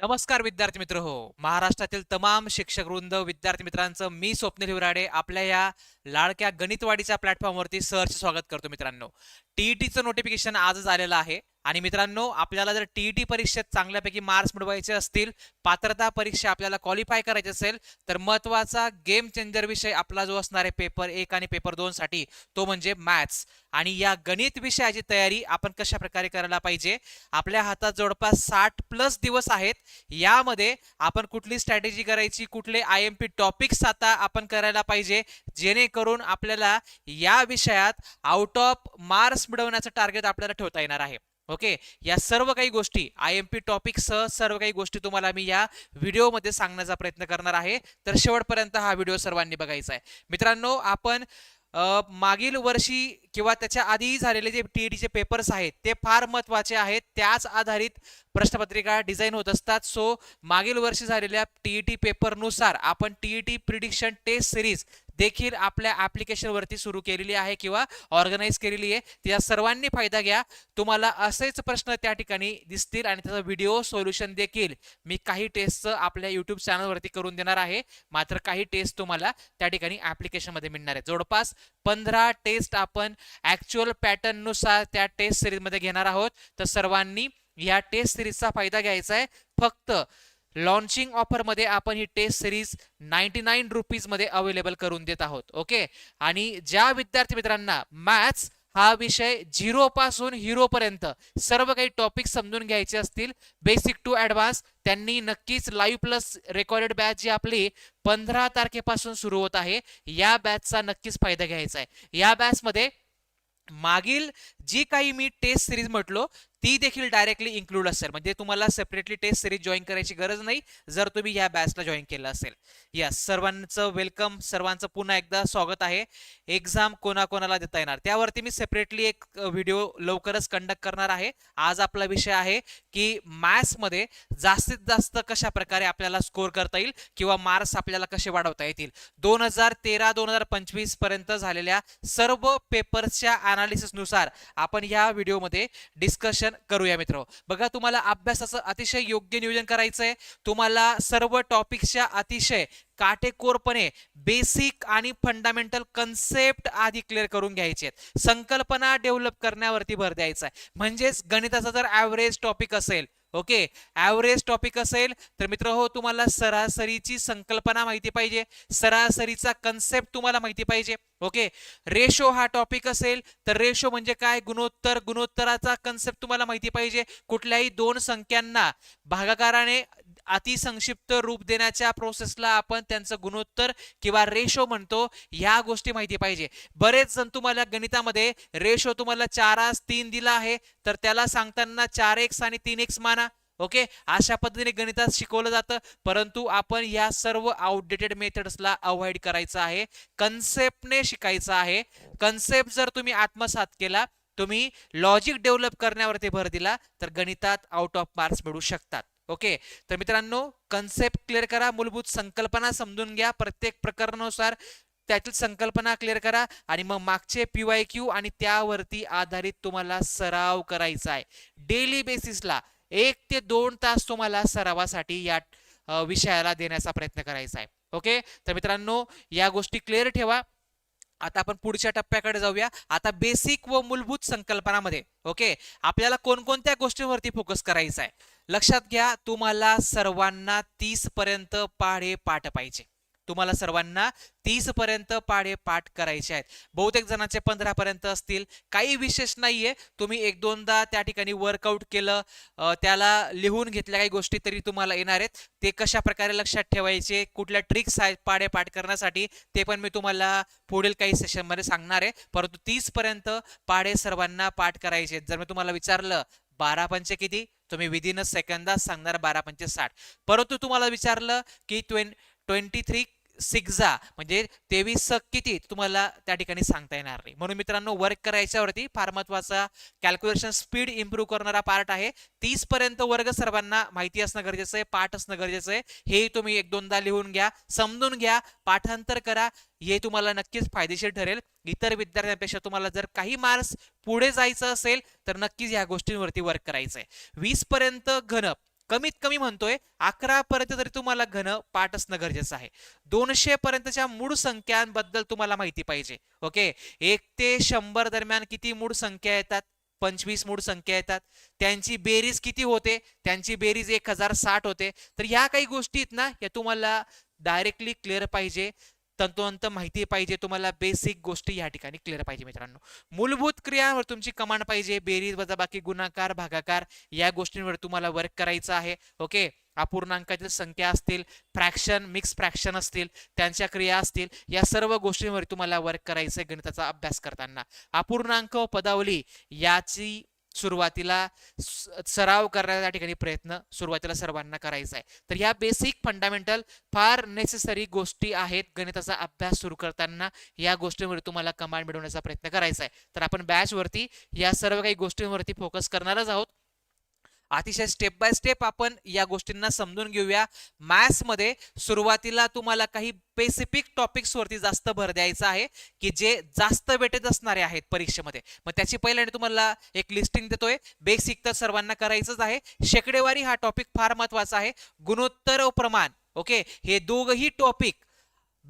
नमस्कार विद्यार्थी मित्र हो. महाराष्ट्रातील तमाम शिक्षक वृंद विद्यार्थी मित्रांचं मी स्वप्नील हिवराडे आपल्या या लाडक्या गणितवाडीच्या प्लॅटफॉर्मवरती सहर्ष स्वागत करतो मित्रांनो. टीईटीचं नोटिफिकेशन आजच आलेलं आहे. आणि मित्रांनो आपल्याला जर टीईटी परीक्षेत चांगल्यापैकी मार्क्स मिळवायचे असतील पात्रता परीक्षा आपल्याला क्वालिफाय करायची असेल तर महत्त्वाचा गेम चेंजर विषय आपला जो असणार आहे पेपर एक आणि पेपर दोन साठी तो म्हणजे मॅथ्स आणि या गणित विषयाची तयारी आपण कशा प्रकारे करायला पाहिजे? आपल्या हातात जवळपास साठ प्लस दिवस आहेत. यामध्ये आपण कुठली स्ट्रॅटेजी करायची कुठले आय एम पी टॉपिक्स आता आपण करायला पाहिजे जेणेकरून आपल्याला या विषयात आउट ऑफ मार्क्स मिळवण्याचं टार्गेट आपल्याला ठेवता येणार आहे. ओके? या सर्व काही गोष्टी आय एम पी टॉपिकसह सर्व काही गोष्टी तुम्हाला मी या व्हिडिओमध्ये सांगण्याचा प्रयत्न करणार आहे. तर शेवटपर्यंत हा व्हिडिओ सर्वांनी बघायचा आहे. मित्रांनो आपण मागील वर्षी किंवा त्याच्या आधीही झालेले जे टीईटीचे पेपर्स आहेत ते फार महत्त्वाचे आहेत. त्याच आधारित प्रश्नपत्रिका डिझाईन होत असतात. सो मागील वर्षी झालेल्या टीईटी पेपरनुसार आपण टीईटी प्रिडिक्शन टेस्ट सिरीज देखील आपल्या ॲप्लिकेशनवरती सुरू केलेली आहे किंवा ऑर्गनाईज केलेली आहे. त्या सर्वांनी फायदा घ्या. तुम्हाला असेच प्रश्न त्या ठिकाणी दिसतील आणि त्याचा व्हिडिओ सोल्युशन देखील मी काही टेस्टचं आपल्या युट्यूब चॅनलवरती करून देणार आहे. मात्र काही टेस्ट तुम्हाला त्या ठिकाणी ॲप्लिकेशनमध्ये मिळणार आहे जवळपास पंधरा टेस्ट आपण ॲक्च्युअल पॅटर्ननुसार त्या टेस्ट सिरीजमध्ये घेणार आहोत. तर सर्वांनी या टेस्ट सिरीजचा फायदा घ्यायचा आहे. फक्त लॉन्चिंग ऑफरमध्ये आपण ही टेस्ट सिरीज नाईन्टी नाईन रुपीजमध्ये अवेलेबल करून देत आहोत ओके आणि ज्या विद्यार्थी मित्रांना मॅथ्स हा विषय झिरो पासून हिरो पर्यंत सर्व काही टॉपिक समजून घ्यायचे असतील बेसिक टू ऍडव्हान्स त्यांनी नक्कीच लाईव्ह प्लस रेकॉर्डेड बॅच जी आपली पंधरा तारखेपासून सुरू होत आहे या बॅचचा नक्कीच फायदा घ्यायचा आहे. या बॅचमध्ये मागील जी काही मी टेस्ट सिरीज म्हटलो ती देखील डायरेक्टली इन्क्लूड असेल. म्हणजे तुम्हाला सेपरेटली टेस्ट सिरीज जॉईन करायची गरज नाही जर तुम्ही ह्या बॅचला जॉईन केलं असेल. या सर्वांचं वेलकम सर्वांचं पुन्हा एकदा स्वागत आहे. एक्झाम कोणाकोणाला देता येणार? त्यावरती मी सेपरेटली एक व्हिडिओ लवकरच कंडक्ट करणार आहे. आज आपला विषय आहे की मॅथ्समध्ये जास्तीत जास्त कशा प्रकारे आपल्याला स्कोर करता येईल किंवा मार्क्स आपल्याला कसे वाढवता येतील. दोन हजार तेरा दोन हजार पंचवीसपर्यंत झालेल्या सर्व पेपर्सच्या अनालिसिसनुसार आपण या व्हिडिओमध्ये डिस्कशन करूया मित्र. बघा तुम्हाला अभ्यासाचं अतिशय योग्य नियोजन करायचं आहे तुम्हाला सर्व टॉपिक्सच्या अतिशय काटेकोरपणे बेसिक आणि फंडामेंटल कन्सेप्ट आधी क्लिअर करून घ्यायचे आहेत. संकल्पना डेव्हलप करण्यावरती भर द्यायचा आहे. म्हणजेच गणिताचा जर ॲव्हरेज टॉपिक असेल ओके? ॲव्हरेज टॉपिक असेल तर मित्र हो तुम्हाला सरासरीची संकल्पना माहिती पाहिजे. सरासरीचा कन्सेप्ट तुम्हाला माहिती पाहिजे. ओके? रेशो हा टॉपिक असेल तर रेशो म्हणजे काय? गुणोत्तर. गुणोत्तराचा कन्सेप्ट तुम्हाला माहिती पाहिजे. कुठल्याही दोन संख्यांना भागाकाराने अतिसंक्षिप्त रूप देण्याच्या प्रोसेसला आपण त्यांचं गुणोत्तर किंवा रेशो म्हणतो ह्या गोष्टी माहिती पाहिजे. बरेच जण तुम्हाला गणितामध्ये रेशो तुम्हाला चार आस तीन दिला आहे तर त्याला सांगताना चार एक्स आणि तीन एक्स माना. ओके अशा पद्धतीने गणितात शिकवलं जातं. परंतु आपण या सर्व आउटडेटेड मेथड्सला अवॉइड करायचं आहे. कन्सेप्टने शिकायचं आहे. कन्सेप्ट जर तुम्ही आत्मसात केला तुम्ही लॉजिक डेव्हलप करण्यावरती भर दिला तर गणितात आउट ऑफ मार्क्स मिळू शकतात. ओके? तर मित्रांनो कन्सेप्ट क्लिअर करा मूलभूत संकल्पना समजून घ्या प्रत्येक प्रकरणानुसार त्यातील संकल्पना क्लिअर करा आणि मग मागचे पीवाय क्यू आणि त्यावरती आधारित तुम्हाला सराव करायचा आहे. डेली बेसिसला एक ते दोन तास तुम्हाला सरावासाठी या विषयाला देण्याचा प्रयत्न करायचा आहे. ओके? तर मित्रांनो या गोष्टी क्लिअर ठेवा. आता आपण पुढच्या टप्प्याकडे जाऊया. आता बेसिक व मूलभूत संकल्पनामध्ये ओके आपल्याला कोणकोणत्या गोष्टींवरती फोकस करायचा आहे लक्षात घ्या तुम्हाला सर्वांना तीस पर्यंत पाढे पाठ पाहिजे. तुम्हाला सर्वांना तीस पर्यंत पाढे पाठ करायचे आहेत. बहुतेक जणांचे पंधरा पर्यंत असतील. काही विशेष नाहीये. तुम्ही एक दोनदा त्या ठिकाणी वर्कआउट केलं त्याला लिहून घेतल्या काही गोष्टी तरी तुम्हाला येणार आहेत. ते कशा प्रकारे लक्षात ठेवायचे कुठल्या ट्रिक्स आहेत पाढे पाठ करण्यासाठी ते पण मी तुम्हाला पुढील काही सेशनमध्ये सांगणार आहे. परंतु तीस पर्यंत पाढे सर्वांना पाठ करायचे आहेत. जर मी तुम्हाला विचारलं बारा पंचे किती? तुम्ही विदिन सेकंदात सांगणार बारा पंचे साठ. परंतु तुम्हाला विचारलं की ट्वें ट्वेंटी थ्री सिक्झा म्हणजे तेवीस किती तुम्हाला त्या ठिकाणी सांगता येणार नाही. म्हणून मित्रांनो वर्क करायच्यावरती फार महत्त्वाचा कॅल्क्युलेशन स्पीड इम्प्रूव्ह करणारा पार्ट आहे. तीस पर्यंत वर्ग सर्वांना माहिती असणं गरजेचं आहे पाठ असणं गरजेचं आहे. हे तुम्ही एक दोनदा लिहून घ्या समजून घ्या पाठांतर करा. हे तुम्हाला नक्कीच फायदेशीर ठरेल. इतर विद्यार्थ्यांपेक्षा तुम्हाला जर काही मार्क्स पुढे जायचं असेल तर नक्कीच या गोष्टींवरती वर्क करायचं आहे वीस पर्यंत घन कमीत कमी म्हणतोय अकरा पर्यंत तरी तुम्हाला घन पाठ असणं गरजेचं आहे. दोनशे पर्यंतच्या मूळ संख्यांबद्दल तुम्हाला माहिती पाहिजे ओके? एक ते शंभर दरम्यान किती मूळ संख्या येतात? पंचवीस मूळ संख्या येतात. त्यांची बेरीज किती होते? त्यांची बेरीज एक हजार साठ होते. तर ह्या काही गोष्टी आहेत ना या तुम्हाला डायरेक्टली क्लिअर पाहिजे. तंतोतंत माहिती पाहिजे. तुम्हाला बेसिक गोष्टी या ठिकाणी क्लिअर पाहिजे मित्रांनो. मूलभूत क्रियांवर तुमची कमांड पाहिजे. बेरीज वजाबाकी गुणाकार भागाकार या गोष्टींवर तुम्हाला वर्क करायचं आहे. ओके अपूर्णांकातील संख्या असतील फ्रॅक्शन मिक्स फ्रॅक्शन असतील त्यांच्या क्रिया असतील या सर्व गोष्टींवर तुम्हाला वर्क करायचं आहे गणिताचा अभ्यास करताना. अपूर्णांक व पदावली याची सुरुवातीला सराव करण्याच्या ठिकाणी प्रयत्न सुरुवातीला सर्वांना करायचा आहे. तर या बेसिक फंडामेंटल फार नेसेसरी गोष्टी आहेत. गणिताचा अभ्यास सुरू करताना या गोष्टींवर तुम्हाला कमांड मिळवण्याचा प्रयत्न करायचा आहे. तर आपण बॅचवरती या सर्व काही गोष्टींवरती फोकस करणारच आहोत. अतिशय स्टेप बाय स्टेप आपण या गोष्टींना समजून घेऊया. मॅथ्समध्ये सुरुवातीला तुम्हाला काही स्पेसिफिक टॉपिक्स वरती जास्त भर द्यायचा आहे की जे जास्त वेटेज असणारे आहेत परीक्षेमध्ये. मग त्याची पहिल्याने तुम्हाला एक लिस्टिंग देतोय. बेसिक तर सर्वांना करायचंच आहे. शेकडेवारी हा टॉपिक फार महत्त्वाचा आहे. गुणोत्तर व प्रमाण ओके हे दोघही टॉपिक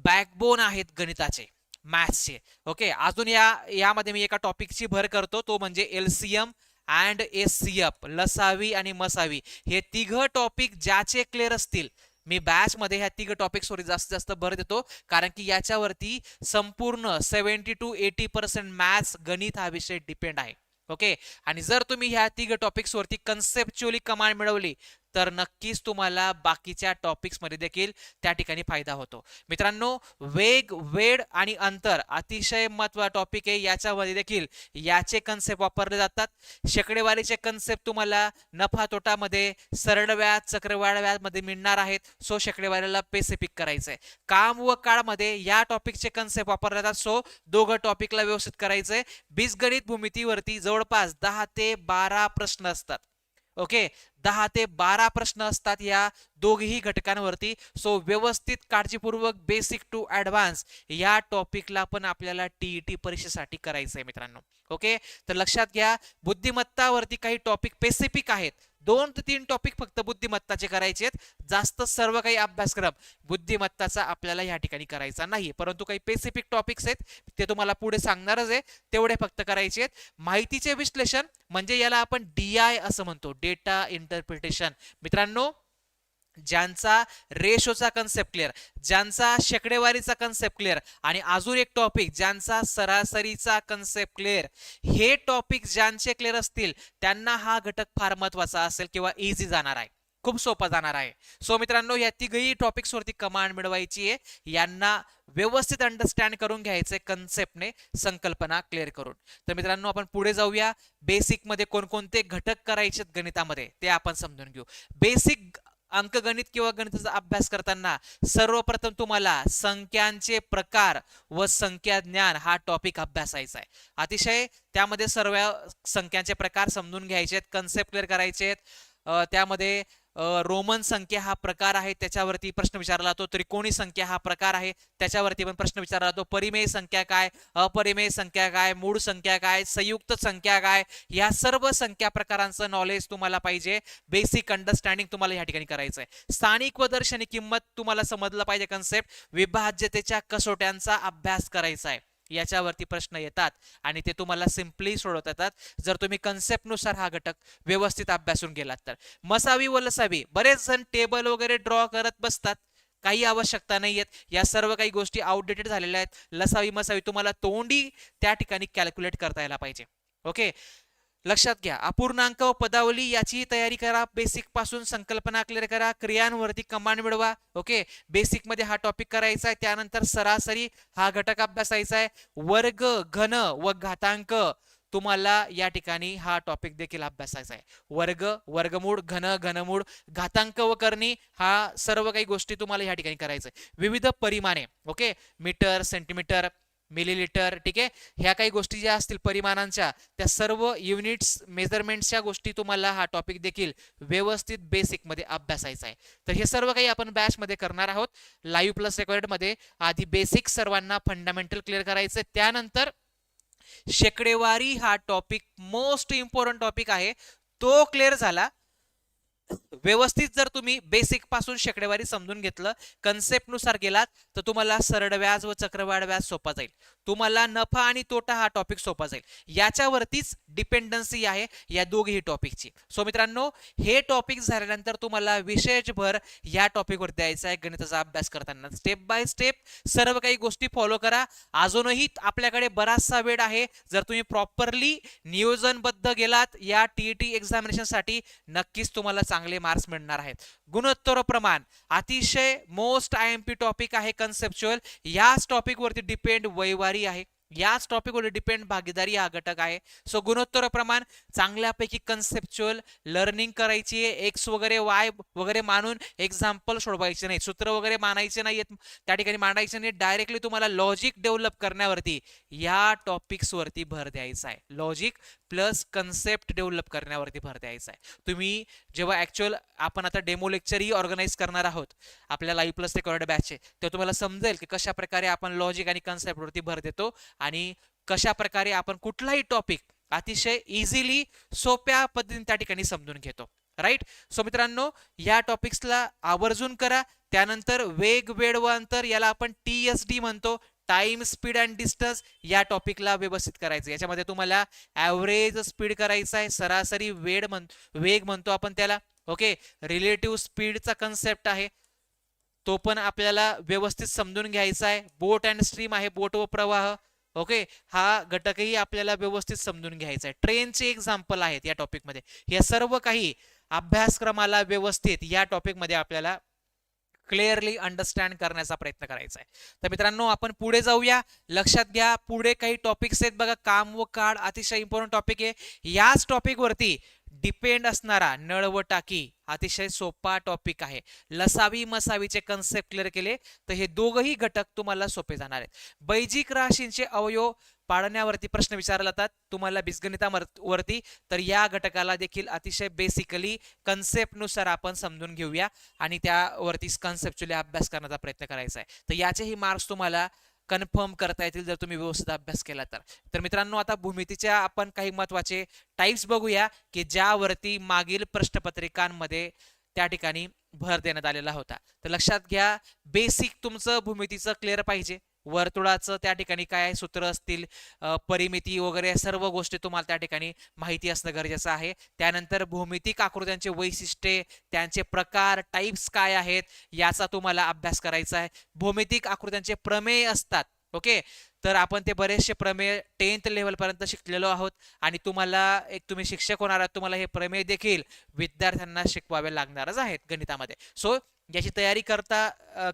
बॅकबोन आहेत गणिताचे मॅथ्सचे ओके अजून या यामध्ये मी एका टॉपिकची भर करतो. तो म्हणजे LCM and H C F लसावी आणि मसावी हे तिघ टॉपिक ज्याचे क्लिअर असतील. मी बॅच मध्ये ह्या तिघ टॉपिक्सवर जास्तीत जास्त भर देतो. कारण की याच्यावरती संपूर्ण seventy two eighty percent maths गणित हा विषय डिपेंड आहे. ओके आणि जर तुम्ही ह्या तिघ टॉपिक्सवरती कन्सेप्च्युअली कमांड मिळवली तर नक्कीच तुम्हाला बाकीच्या टॉपिक्समध्ये देखील त्या ठिकाणी फायदा होतो. मित्रांनो वेग वेळ आणि अंतर अतिशय महत्त्वाचा टॉपिक आहे. याच्यामध्ये देखील याचे कन्सेप्ट वापरले जातात. शेकडेवारीचे कन्सेप्ट तुम्हाला नफा तोटामध्ये सरळ व्याज चक्रवाढ व्याजमध्ये मिळणार आहेत. सो शेकडेवारीला स्पेसिफिक करायचंय. काम व काळमध्ये या टॉपिकचे कन्सेप्ट वापरले जातात. सो दोघं टॉपिकला व्यवस्थित करायचंय. बीजगणित भूमितीवरती जवळपास दहा ते बारा प्रश्न असतात. ओके? दहा ते बारा प्रश्न असतात या दोघही घटकांवरती. सो व्यवस्थित काळजीपूर्वक बेसिक टू ऍडव्हान्स या टॉपिकला पण आपल्याला टीईटी परीक्षेसाठी करायचं आहे मित्रांनो. ओके? तर लक्षात घ्या बुद्धिमत्तावरती काही टॉपिक स्पेसिफिक आहेत. दोन ते तीन टॉपिक फक्त बुद्धिमत्ताचे करायचे आहेत. जास्त सर्व काही अभ्यासक्रम बुद्धिमत्ताचा आपल्याला या ठिकाणी करायचा नाही परंतु काही स्पेसिफिक टॉपिक्स आहेत ते तुम्हाला पुढे सांगणारच आहे. तेवढे फक्त करायचे आहेत. माहितीचे विश्लेषण म्हणजे याला आपण डी आय असं म्हणतो. डेटा इंटरप्रिटेशन मित्रांनो ज्यांचा रेशोचा कन्सेप्ट क्लिअर ज्यांचा शेकडेवारीचा कन्सेप्ट क्लिअर आणि अजून एक टॉपिक ज्यांचा सरासरीचा कन्सेप्ट क्लिअर हे टॉपिक ज्यांचे क्लिअर असतील त्यांना हा घटक फार महत्त्वाचा असेल किंवा इझी जाणार आहे. खूप सोपा जाणार आहे. सो मित्रांनो या तिघही टॉपिक्स वरती कमांड मिळवायची आहे. यांना व्यवस्थित अंडरस्टँड करून घ्यायचे कन्सेप्टने संकल्पना क्लिअर करून. तर मित्रांनो आपण पुढे जाऊया. बेसिकमध्ये कोणकोणते घटक करायचे गणितामध्ये ते आपण समजून घेऊ. बेसिक अंकगणित किंवा गणिताचा अभ्यास करताना सर्वप्रथम तुम्हाला संख्यांचे प्रकार व संख्या ज्ञान हा टॉपिक अभ्यासायचा आहे. अतिशय त्यामध्ये सर्व संख्यांचे प्रकार समजून घ्यायचे आहेत कन्सेप्ट क्लिअर करायचे आहेत त्यामध्ये रोमन संख्या हा प्रकार आहे त्याच्यावरती प्रश्न विचारला जातो. त्रिकोणी संख्या हा प्रकार आहे त्याच्यावरती पण प्रश्न विचारला जातो. परिमेय संख्या काय अपरिमेय संख्या काय मूळ संख्या काय संयुक्त संख्या काय या सर्व संख्या प्रकारांचं नॉलेज तुम्हाला पाहिजे. बेसिक अंडरस्टँडिंग तुम्हाला या ठिकाणी करायचं आहे स्थानिक व दर्शनी किंमत तुम्हाला समजलं पाहिजे कन्सेप्ट विभाज्यतेच्या कसोट्यांचा अभ्यास करायचा आहे याच्यावरती प्रश्न येतात आणि ते तुम्हाला सिम्पली सोडवता येतात. जर तुम्ही कन्सेप्टनुसार हा घटक व्यवस्थित अभ्यासून गेलात तर. मसावी व लसावी बरेच जण टेबल वगैरे ड्रॉ करत बसतात. काही आवश्यकता नाही आहेत. या सर्व काही गोष्टी आउटडेटेड झालेल्या आहेत. लसावी मसावी तुम्हाला तोंडी त्या ठिकाणी कॅल्क्युलेट करता यायला पाहिजे. ओके लक्षात घ्या. अपूर्णांक व पदावली याची तयारी करा. बेसिकपासून संकल्पना क्लिअर करा. क्रियांवरती कमांड मिळवा. ओके बेसिकमध्ये हा टॉपिक करायचा आहे. त्यानंतर सरासरी हा घटक अभ्यासायचा आहे. वर्ग घन व घातांक. तुम्हाला या ठिकाणी हा टॉपिक देखील अभ्यासायचा आहे. वर्ग वर्गमूळ घन घनमूळ घातांक व करणी हा सर्व काही गोष्टी तुम्हाला या ठिकाणी करायचं आहे. विविध परिमाणे. ओके मीटर सेंटीमीटर मिलीलिटर ठीक आहे? ह्या काही गोष्टी ज्या असतील परिमाणांच्या त्या सर्व युनिट्स मेजरमेंटच्या गोष्टी तुम्हाला हा टॉपिक देखील व्यवस्थित बेसिकमध्ये अभ्यासायचा आहे. तर हे सर्व काही आपण बॅच मध्ये करणार आहोत. लाईव्ह प्लस रेकॉर्डमध्ये आधी बेसिक सर्वांना फंडामेंटल क्लिअर करायचं त्यानंतर शेकडेवारी हा टॉपिक मोस्ट इम्पॉर्टंट टॉपिक आहे. तो क्लिअर झाला. व्यवस्थित जर तुम्ही बेसिकपासून शेकडेवारी समजून घेतलं कन्सेप्टनुसार गेलात तर तुम्हाला सरळ व्याज व चक्रवाढ व्याज सोपा जाईल. तुम्हाला नफा आणि तोटा हा टॉपिक सोपा जाईल. याच्यावरतीच डिपेंडन्सी आहे या दोघेही टॉपिकची सो मित्रांनो हे टॉपिक झाल्यानंतर तुम्हाला विशेषभर या टॉपिकवर द्यायचा आहे. गणिताचा अभ्यास करताना स्टेप बाय स्टेप सर्व काही गोष्टी फॉलो करा. अजूनही आपल्याकडे बराचसा वेळ आहे. जर तुम्ही प्रॉपरली नियोजनबद्ध गेलात या टी ई टी एक्झामिनेशनसाठी नक्कीच तुम्हाला चांगले मार्क्स मिळणार आहेत. गुणोत्तर प्रमाण अतिशय most I M P topic आहे कन्सेप्च्युअल याच टॉपिकवरती डिपेंड वैवारी आहे. याच टॉपिकवर डिपेंड भागीदारी हा घटक आहे. सो गुणोत्तर प्रमाण चांगल्यापैकी कन्सेप्च्युअल लर्निंग करायची आहे. एक्स वगैरे वाय वगैरे मानून एक्झाम्पल सोडवायचे नाही सूत्र वगैरे मानायचे नाहीत त्या ठिकाणी मांडायचे नाही डायरेक्टली तुम्हाला लॉजिक डेव्हलप करण्यावरती या टॉपिक्सवरती भर द्यायचा आहे. लॉजिक प्लस कन्सेप्ट डेव्हलप करण्यावरती भर द्यायचा आहे. तुम्ही जेव्हा ऍक्च्युअल आपण आता डेमो लेक्चरही ऑर्गनाईज करणार आहोत आपल्या लाईव्ह प्लस रेकॉर्ड बॅचचे तेव्हा तुम्हाला समजेल की कशा प्रकारे आपण लॉजिक आणि कन्सेप्टवरती भर देतो आणि कशा प्रकारे आपण कुठलाही टॉपिक अतिशय इझिली सोप्या पद्धतीने त्या ठिकाणी समजून घेतो. राईट सो मित्रांनो या टॉपिक्सला आवर्जून करा. त्यानंतर वेग वेळ व अंतर याला आपण टी एस डी म्हणतो. टाइम स्पीड अँड डिस्टन्स या टॉपिकला व्यवस्थित करायचं. याच्यामध्ये तुम्हाला ॲव्हरेज स्पीड करायचा आहे सरासरी वेळ म्हण वेग म्हणतो आपण त्याला. ओके? रिलेटिव्ह स्पीडचा कन्सेप्ट आहे. तो पण आपल्याला व्यवस्थित समजून घ्यायचा आहे. बोट अँड स्ट्रीम आहे बोट व प्रवाह. ओके? हा घटकही आपल्याला व्यवस्थित समजून घ्यायचा आहे. ट्रेनचे एक्झाम्पल आहेत या टॉपिकमध्ये. हे सर्व काही अभ्यासक्रमाला व्यवस्थित या टॉपिकमध्ये आपल्याला क्लिअरली अंडरस्टँड करण्याचा प्रयत्न करायचा आहे तर मित्रांनो आपण पुढे जाऊया. लक्षात घ्या पुढे काही टॉपिक्स आहेत बघा. काम व काळ अतिशय इम्पॉर्टंट टॉपिक आहे. याच टॉपिकवरती डिपेंड असणारा नळ व टाकी अतिशय सोपा टॉपिक आहे. लसावी मसावीचे कन्सेप्ट क्लिअर केले. तर हे दोघही घटक तुम्हाला सोपे जाणार आहेत. बैजिक राशींचे अवयव पाळण्यावरती प्रश्न विचारला जातात. तुम्हाला बीजगणितावरती तर या घटकाला देखील अतिशय बेसिकली कन्सेप्टनुसार आपण समजून घेऊया आणि त्यावरती कन्सेप्च्युअली अभ्यास करण्याचा प्रयत्न करायचा आहे. तर याचेही मार्क्स तुम्हाला कन्फर्म करता येतील जर तुम्ही व्यवस्थित अभ्यास केला तर. तर मित्रांनो आता भूमितीच्या आपण काही महत्त्वाचे टाईप्स बघूया की ज्यावरती मागील प्रश्नपत्रिकांमध्ये त्या ठिकाणी भर देण्यात आलेला होता. तर लक्षात घ्या बेसिक तुमचं भूमितीचं क्लिअर पाहिजे. वर्तुळाचं त्या ठिकाणी काय सूत्र असतील परिमिती वगैरे सर्व गोष्टी तुम्हाला त्या ठिकाणी माहिती असणं गरजेचं आहे. त्यानंतर भौमितिक आकृत्यांचे वैशिष्ट्ये त्यांचे प्रकार टाईप्स काय आहेत याचा तुम्हाला अभ्यास करायचा आहे. भौमितिक आकृत्यांचे प्रमेय असतात ओके? तर आपण ते बरेचसे प्रमेय टेन्थ लेवलपर्यंत शिकलेलो आहोत आणि तुम्हाला एक तुम्ही शिक्षक होणार आहात तुम्हाला हे प्रमेय देखील विद्यार्थ्यांना शिकवावे लागणारच आहेत गणितामध्ये. सो याची तयारी करता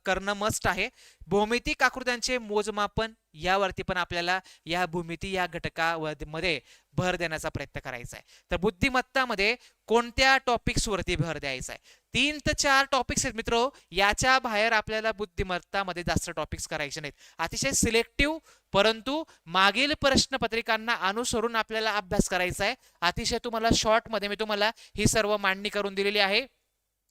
करणं मस्ट आहे. भौमितिक आकृत्यांचे मोजमापन यावरती पण आपल्याला या भूमिती या घटकामध्ये भर देण्याचा प्रयत्न करायचा आहे. तर बुद्धिमत्तामध्ये कोणत्या टॉपिक्स वरती भर द्यायचा आहे? तीन ते चार टॉपिक्स आहेत मित्र. याच्या बाहेर आपल्याला बुद्धिमत्तामध्ये जास्त टॉपिक्स करायचे नाहीत. अतिशय सिलेक्टिव्ह परंतु मागील प्रश्नपत्रिकांना अनुसरून आपल्याला अभ्यास करायचा आहे. अतिशय तुम्हाला शॉर्टमध्ये मी तुम्हाला ही सर्व मांडणी करून दिलेली आहे.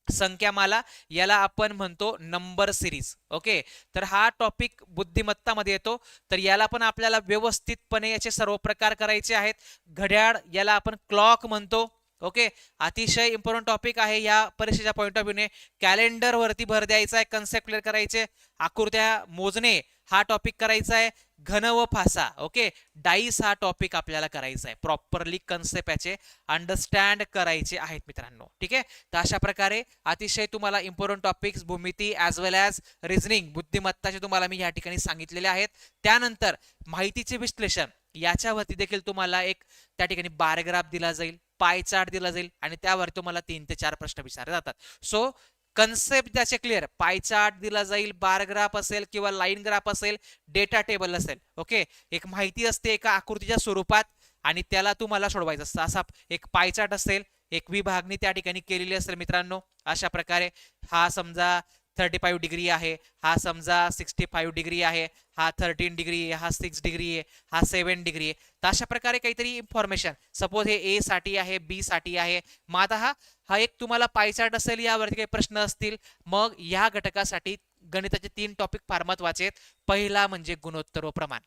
संख्यामाला याला आपण म्हणतो नंबर सिरीज ओके तर हा टॉपिक बुद्धिमत्तामध्ये येतो. तर याला पण आपल्याला व्यवस्थितपणे याचे सर्व प्रकार करायचे आहेत. घड्याळ याला आपण क्लॉक म्हणतो. ओके अतिशय इम्पॉर्टंट टॉपिक आहे या परीक्षेच्या पॉईंट ऑफ व्ह्यूने कॅलेंडरवरती भर द्यायचा आहे कन्सेप्ट क्लिअर करायचे. आकृत्या मोजणे. हा टॉपिक करायचा आहे घन व फासा ओके डाईस हा टॉपिक आपल्याला करायचा आहे. प्रॉपरली कन्सेप्ट याचे अंडरस्टँड करायचे आहेत मित्रांनो ठीक आहे? तर अशा प्रकारे अतिशय तुम्हाला इम्पॉर्टंट टॉपिक्स भूमिती ॲज वेल ॲज रिझनिंग बुद्धिमत्ताचे तुम्हाला मी या ठिकाणी सांगितलेले आहेत. त्यानंतर माहितीचे विश्लेषण याच्यावरती देखील तुम्हाला एक त्या ठिकाणी बारग्राफ दिला जाईल पाय चार्ट दिला जाईल आणि त्यावर तुम्हाला तीन ते चार प्रश्न विचारले जातात. सो कन्सेप्ट त्याचे क्लिअर पाय चार्ट दिला जाईल बार ग्राफ असेल किंवा लाईन ग्राफ असेल डेटा टेबल असेल. ओके एक माहिती असते एका आकृतीच्या स्वरूपात आणि त्याला तुम्हाला सोडवायचं असतं. असा एक पाय चार्ट असेल एक विभागणी त्या ठिकाणी केलेली असेल मित्रांनो. अशा प्रकारे हा समजा थर्टी फाईव्ह डिग्री आहे हा समजा सिक्स्टी फाईव्ह डिग्री आहे हा थर्टीन डिग्री आहे हा सिक्स डिग्री आहे हा सेवन डिग्री आहे. तर अशा प्रकारे काहीतरी इन्फॉर्मेशन सपोज हे ए साठी आहे बी साठी आहे. मग आता हा हा एक तुम्हाला पायचार्ट असेल यावरती काही प्रश्न असतील. मग या घटकासाठी गणिताचे तीन टॉपिक फार महत्त्वाचे आहेत. पहिला म्हणजे गुणोत्तर व प्रमाण.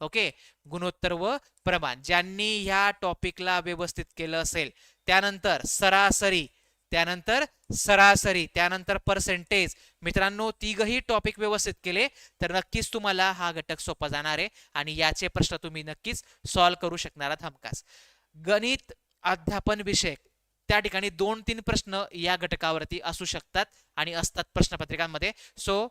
ओके गुणोत्तर व प्रमाण. ज्यांनी ह्या टॉपिकला व्यवस्थित केलं असेल. त्यानंतर सरासरी त्यानंतर सरासरी त्यानंतर पर्सेंटेज मित्रांनो तिघही टॉपिक व्यवस्थित केले तर नक्कीच तुम्हाला हा घटक सोपा जाणार आहे आणि याचे प्रश्न तुम्ही नक्कीच सॉल्व्ह करू शकणार आहात हमखास. गणित अध्यापन विषयक त्या ठिकाणी दोन तीन प्रश्न या घटकावरती असू शकतात आणि असतात प्रश्नपत्रिकांमध्ये. सो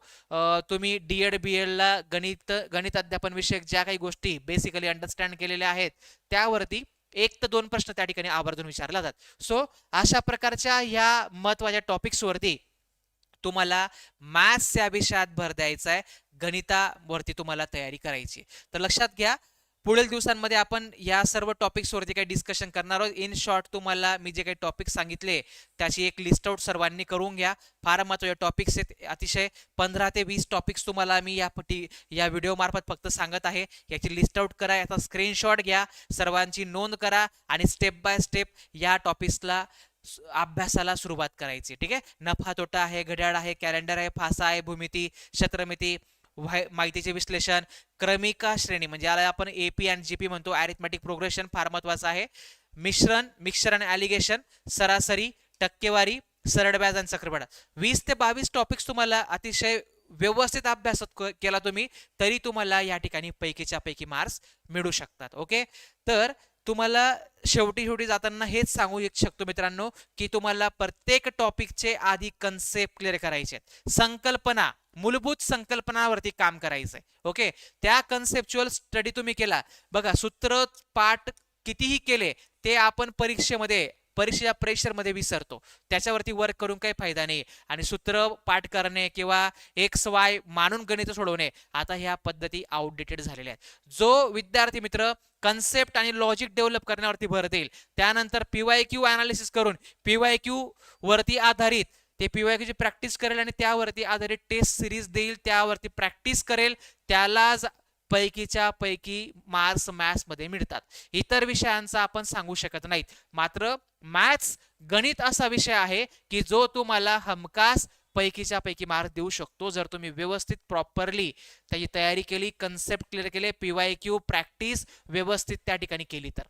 तुम्ही डी एड बी एडला गणित गणित अध्यापन विषयक ज्या काही गोष्टी बेसिकली अंडरस्टँड केलेल्या आहेत त्यावरती एक तर दोन प्रश्न त्या ठिकाणी आवर्जून विचारला जातात सो अशा प्रकारच्या या महत्त्वाच्या टॉपिक्सवरती तुम्हाला मॅथ्स या विषयात भर द्यायचा आहे गणितावरती तुम्हाला तयारी करायची. तर लक्षात घ्या पुढील दिवसांमध्ये आपण या सर्व टॉपिक्सवरती काही डिस्कशन करणार आहोत इन शॉर्ट तुम्हाला मी जे काही टॉपिक सांगितले त्याची एक लिस्ट आउट सर्वांनी करून घ्या. फार महत्त्वाचे टॉपिक्स आहेत अतिशय पंधरा ते वीस टॉपिक्स तुम्हाला मी या पटी या व्हिडिओ मार्फत फक्त सांगत आहे. याची लिस्ट आउट करा याचा स्क्रीनशॉट घ्या सर्वांची नोंद करा आणि स्टेप बाय स्टेप या टॉपिक्सला अभ्यासाला सुरुवात करायची. ठीक आहे? नफा तोटा आहे घड्याळ आहे कॅलेंडर आहे फासा आहे भूमिती क्षेत्रमिती व्हाय माहितीचे विश्लेषण क्रमिका श्रेणी म्हणजे याला आपण A P and G P म्हणतो. ॲरिथमॅटिक प्रोग्रेशन फार महत्वाचं आहे. मिश्रण मिक्सर आणि ॲलिगेशन सरासरी टक्केवारी सरळ व्याज आणि चक्रवाढ. वीस ते बावीस टॉपिक्स तुम्हाला अतिशय व्यवस्थित अभ्यास केला तुम्ही तरी तुम्हाला या ठिकाणी पैकीच्या पैकी मार्क्स मिळू शकतात. ओके तर तुम्हाला शेवटी शेवटी जाताना हेच सांगू शकतो मित्रांनो की तुम्हाला प्रत्येक टॉपिकचे आधी कन्सेप्ट क्लिअर करायचे संकल्पना. मूलभूत संकल्पनावरती काम करायचंय. ओके त्या कन्सेप्च्युअल स्टडी तुम्ही केला. बघा सूत्र पाठ कितीही केले ते आपण परीक्षेमध्ये परीक्षेच्या प्रेशरमध्ये विसरतो. त्याच्यावरती वर्क करून काही फायदा नाही. आणि सूत्र पाठ करणे किंवा एक्स वाय मानून गणित सोडवणे आता ह्या पद्धती आउटडेटेड झालेल्या आहेत. जो विद्यार्थी मित्र कन्सेप्ट आणि लॉजिक डेव्हलप करण्यावरती भर देईल त्यानंतर पीवाय क्यू अनालिसिस करून पीवाय क्यू वरती आधारित ते पीवायची प्रॅक्टिस करेल आणि त्यावरती आधारित टेस्ट सिरीज देईल त्यावरती प्रॅक्टिस करेल त्यालाच पैकीच्या पैकी मार्क्स मॅथ्समध्ये मिळतात. इतर विषयांचा आपण सांगू शकत नाहीत. मात्र मॅथ्स गणित असा विषय आहे की जो तुम्हाला हमखास पैकीच्या पैकी मार्क देऊ शकतो. जर तुम्ही व्यवस्थित प्रॉपरली त्याची तयारी केली कन्सेप्ट क्लिअर केले पीवाय क्यू प्रॅक्टिस व्यवस्थित त्या ठिकाणी केली तर.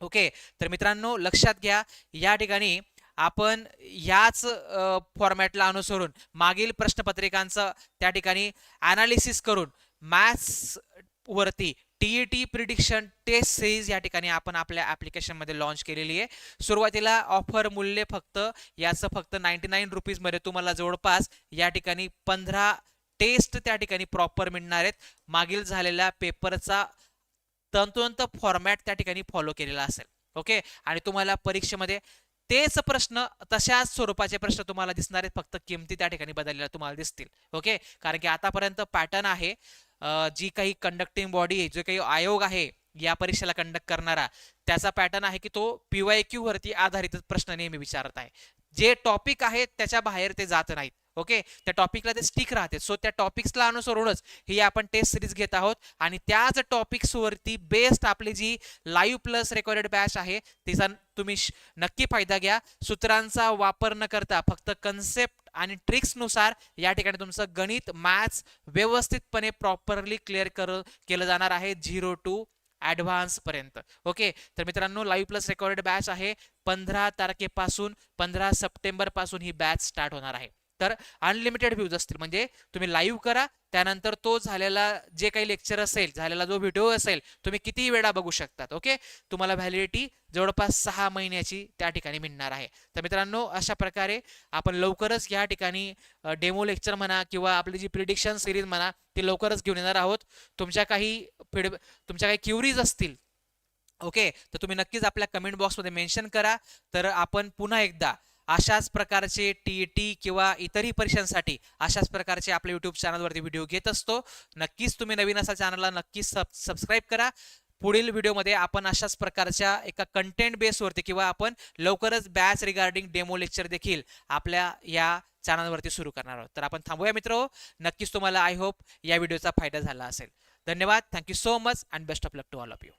ओके तर मित्रांनो लक्षात घ्या या ठिकाणी आपण याच फॉर्मॅटला अनुसरून मागील प्रश्नपत्रिकांचं त्या ठिकाणी अनालिसिस करून मॅथ्स वरती टीईटी प्रिडिक्शन टेस्ट सिरीज या ठिकाणी आपण आपल्या ॲप्लिकेशनमध्ये लॉन्च केलेली आहे. सुरुवातीला ऑफर मूल्य फक्त याचं फक्त नाईन्टी नाईन रुपीजमध्ये तुम्हाला जवळपास या ठिकाणी पंधरा टेस्ट त्या ठिकाणी प्रॉपर मिळणार आहेत. मागील झालेल्या पेपरचा तंतोतंत फॉर्मॅट त्या ठिकाणी फॉलो केलेला असेल. ओके आणि तुम्हाला परीक्षेमध्ये तेच प्रश्न तशाच स्वरूपाचे प्रश्न तुम्हाला दिसणार आहेत. फक्त किमती त्या ठिकाणी बदललेल्या तुम्हाला दिसतील. ओके? कारण की आतापर्यंत पॅटर्न आहे. जी काही कंडक्टिंग बॉडी आहे जो काही आयोग आहे या परीक्षेला कंडक्ट करणारा त्याचा पॅटर्न आहे की तो पीवाय क्यू वरती आधारित प्रश्न नेहमी विचारत आहे. जे टॉपिक आहेत त्याच्या बाहेर ते जात नाहीत. ओके? त्या टॉपिकला ते स्टिक राहते सो त्या टॉपिक्सला अनुसरूनच ही आपण टेस्ट सिरीज घेत आहोत. आणि त्याच टॉपिक्सवरती बेस्ट आपली जी लाईव्ह प्लस रेकॉर्डेड बॅच आहे तिचा तुम्ही नक्की फायदा घ्या. सूत्रांचा वापर न करता फक्त कन्सेप्ट आणि ट्रिक्सनुसार या ठिकाणी तुमचं गणित मॅथ्स व्यवस्थितपणे प्रॉपरली क्लिअर कर केलं जाणार आहे झिरो टू ॲडव्हान्सपर्यंत ओके? तर मित्रांनो लाईव्ह प्लस रेकॉर्डेड बॅच आहे. पंधरा तारखेपासून पंधरा सप्टेंबरपासून ही बॅच स्टार्ट होणार आहे. तर अनलिमिटेड व्ह्यूज असतील. म्हणजे तुम्ही लाईव्ह करा त्यानंतर तो झालेला जे काही लेक्चर असेल झालेला जो व्हिडिओ असेल तुम्ही किती वेळा बघू शकतात ओके तुम्हाला व्हॅलिडिटी जवळपास सहा महिन्याची त्या ठिकाणी मिळणार आहे. तर मित्रांनो अशा प्रकारे आपण लवकरच या ठिकाणी डेमो लेक्चर म्हणा किंवा आपली जी प्रिडिक्शन सिरीज म्हणा ती लवकरच घेऊन येणार आहोत. तुमच्या काही फीड तुमच्या काही क्युरीज असतील ओके तर तुम्ही नक्कीच आपल्या कमेंट बॉक्समध्ये मेन्शन करा. तर आपण पुन्हा एकदा अशाच प्रकारचे टी टी किंवा इतरही परीक्षांसाठी अशाच प्रकारचे आपल्या युट्यूब चॅनलवरती व्हिडिओ घेत असतो. नक्कीच तुम्ही नवीन असा चॅनलला नक्कीच सब सबस्क्राईब करा. पुढील व्हिडिओमध्ये आपण अशाच प्रकारच्या एका कंटेंट बेसवरती किंवा आपण लवकरच बॅच रिगार्डिंग डेमो लेक्चर देखील आपल्या या चॅनलवरती सुरू करणार आहोत. तर आपण थांबूया मित्र हो. नक्कीच तुम्हाला आय होप या व्हिडिओचा फायदा झाला असेल. धन्यवाद. Thank you so much and best of luck to all of you